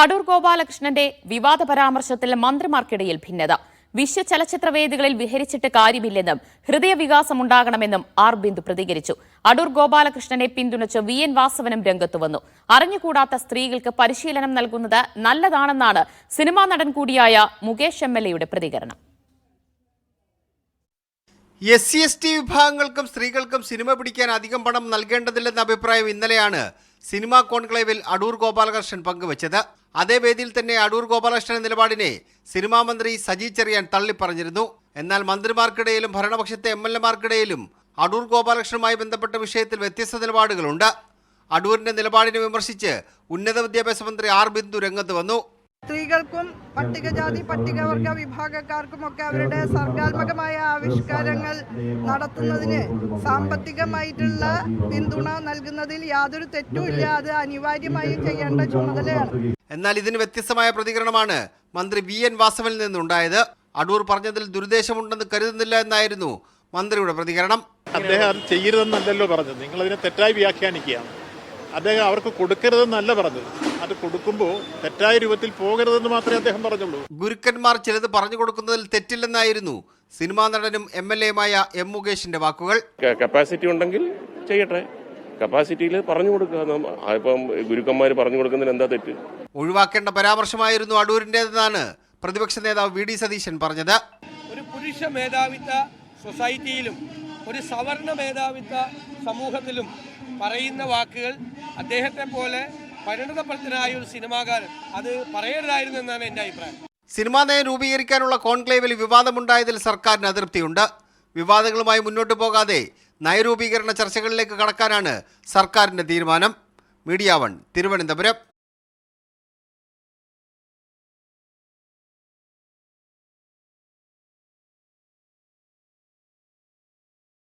അടൂർ ഗോപാലകൃഷ്ണന്റെ വിവാദ പരാമർശത്തിൽ മന്ത്രിമാർക്കിടയിൽ ഭിന്നത. വിശ്വ ചലച്ചിത്രവേദികളിൽ വിഹരിച്ചിട്ട് കാര്യമില്ലെന്നും ഹൃദയവികാസമുണ്ടാകണമെന്നും ആർ ബിന്ദു പ്രതികരിച്ചു. അടൂർ ഗോപാലകൃഷ്ണനെ പിന്തുണച്ച് വി എൻ വാസവനും രംഗത്തു വന്നു. അറിഞ്ഞുകൂടാത്ത സ്ത്രീകൾക്ക് പരിശീലനം നൽകുന്നത് നല്ലതാണെന്നാണ് സിനിമാ നടൻ കൂടിയായ മുകേഷ് എം എൽ എയുടെ പ്രതികരണം. എസ് സി എസ് ടി വിഭാഗങ്ങൾക്കും സ്ത്രീകൾക്കും സിനിമ പിടിക്കാൻ അധികം പണം നൽകേണ്ടതില്ലെന്ന അഭിപ്രായം ഇന്നലെയാണ് സിനിമാ കോൺക്ലേവിൽ അടൂർ ഗോപാലകൃഷ്ണൻ പങ്കുവച്ചത്. അതേ വേദിയിൽ തന്നെ അടൂർ ഗോപാലകൃഷ്ണൻ നിലപാടിനെ സിനിമാ മന്ത്രി സജി ചെറിയാൻ തള്ളിപ്പറഞ്ഞിരുന്നു. എന്നാൽ മന്ത്രിമാർക്കിടയിലും ഭരണപക്ഷത്തെ എം എൽ എമാർക്കിടയിലും അടൂർ ഗോപാലകൃഷ്ണനുമായി ബന്ധപ്പെട്ട വിഷയത്തിൽ വ്യത്യസ്ത നിലപാടുകളുണ്ട്. അടൂരിന്റെ നിലപാടിനെ വിമർശിച്ച് ഉന്നത വിദ്യാഭ്യാസ മന്ത്രി ആർ ബിന്ദു രംഗത്ത് വന്നു. സ്ത്രീകൾക്കും പട്ടികജാതി പട്ടികവർഗ വിഭാഗക്കാർക്കുമൊക്കെ അവരുടെ സർഗാത്മകമായ ആവിഷ്കാരങ്ങൾ നടത്തുന്നതിന് സാമ്പത്തികമായിട്ടുള്ള പിന്തുണ നൽകുന്നതിൽ യാതൊരു തെറ്റുമില്ല അത് അനിവാര്യമായും ചെയ്യേണ്ട ചുമതലയാണ്. എന്നാൽ ഇതിന് വ്യത്യസ്തമായ പ്രതികരണമാണ് മന്ത്രി വി എൻ വാസവനിൽ നിന്നുണ്ടായത്. അടൂർ പറഞ്ഞതിൽ ദുരുദ്ദേശമുണ്ടെന്ന് കരുതുന്നില്ല എന്നായിരുന്നു മന്ത്രിയുടെ പ്രതികരണം. അദ്ദേഹം അത് ചെയ്യരുതെന്നല്ലല്ലോ പറഞ്ഞത്. നിങ്ങൾ അതിനെ തെറ്റായി വ്യാഖ്യാനിക്കുകയാണ്. അദ്ദേഹം അവർക്ക് കൊടുക്കരുതെന്നല്ല പറഞ്ഞത്. അത് കൊടുക്കുമ്പോൾ തെറ്റായ രൂപത്തിൽ പോകരുതെന്ന് മാത്രമേ അദ്ദേഹം പറഞ്ഞുള്ളൂ. ഗുരുക്കന്മാർ ചിലത് പറഞ്ഞു കൊടുക്കുന്നതിൽ തെറ്റില്ലെന്നായിരുന്നു സിനിമാ നടനും എം എൽ എമായ എം മുകേഷിന്റെ വാക്കുകൾ. കപ്പാസിറ്റി ഉണ്ടെങ്കിൽ ചെയ്യട്ടെ. കപ്പാസിറ്റിയിൽ പറഞ്ഞു കൊടുക്കുക. ആ, ഇപ്പം ഗുരുക്കന്മാർ പറഞ്ഞു കൊടുക്കുന്നതിന് എന്താ തെറ്റ്? ഒഴിവാക്കേണ്ട പരാമർശമായിരുന്നു അടൂരിന്റെതെന്നാണ് പ്രതിപക്ഷ നേതാവ് വി ഡി സതീശൻ പറഞ്ഞത്. ഒരു പുരുഷ മേധാവിത്വ സൊസൈറ്റിയിലും ഒരു സവർണ മേധാവിത്വ സമൂഹത്തിലും പറയുന്ന വാക്കുകൾ അദ്ദേഹത്തെ പോലെ പരിണതപ്രജ്ഞനായ ഒരു സിനിമാകാരൻ അത് പറയരുതായിരുന്നു എന്നാണ് എന്റെ അഭിപ്രായം. സിനിമാ നയം രൂപീകരിക്കാനുള്ള കോൺക്ലേവിൽ വിവാദമുണ്ടായതിൽ സർക്കാരിന് അതൃപ്തിയുണ്ട്. വിവാദങ്ങളുമായി മുന്നോട്ട് പോകാതെ നയരൂപീകരണ ചർച്ചകളിലേക്ക് കടക്കാനാണ് സർക്കാരിന്റെ തീരുമാനം. Media one Thiruvananthapuram.